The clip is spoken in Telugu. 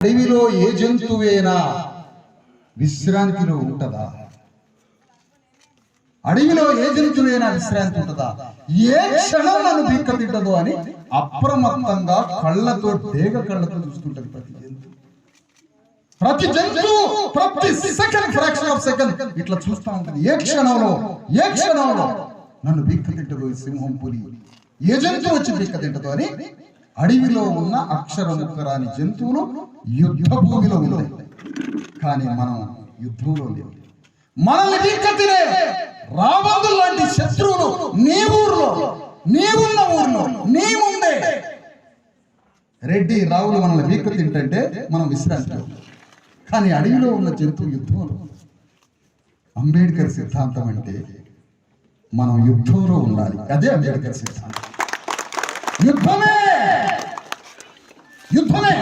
అడవిలో ఏ జంతువేనా విశ్రాంతిలో ఉంటదా? అడవిలో ఏ జంతువేనా విశ్రాంతి ఉంటుందా? ఏ క్షణం నన్ను బిక్క తింటదో అని అప్రమత్తంగా కళ్ళతో తేగ కళ్ళతో చూస్తుంటది ప్రతి జంతువు. ప్రతి జంతువు ప్రతి సెకండ్ ఫ్రాక్షన్ ఆఫ్ సెకండ్ ఇట్లా చూస్తా ఉంటుంది. ఏ క్షణంలో ఏ క్షణంలో నన్ను బిక్క తింటదో సింహం పులి? ఏ జంతువు వచ్చి బిక్క తింటదో అని అడవిలో ఉన్న అక్షర జంతువులు యుద్ధ భూమిలో ఉన్నాయి కానీ మనం యుద్ధంలో లేవు మనల్ని బిక్క తినే రాబందు లాంటి శత్రువులు నీ ఊర్లో నీవున్న ఊర్లో నీ ముందే. రెడ్డి రావులు మనల్ని వీక్క తింటే మనం విశ్రాంతి కానీ అడవిలో ఉన్న జంతువు యుద్ధంలో అంబేద్కర్ సిద్ధాంతం అంటే మనం యుద్ధంలో ఉండాలి. అదే అంబేద్కర్ సిద్ధాంతం. యుద్ధమే! యుద్ధమే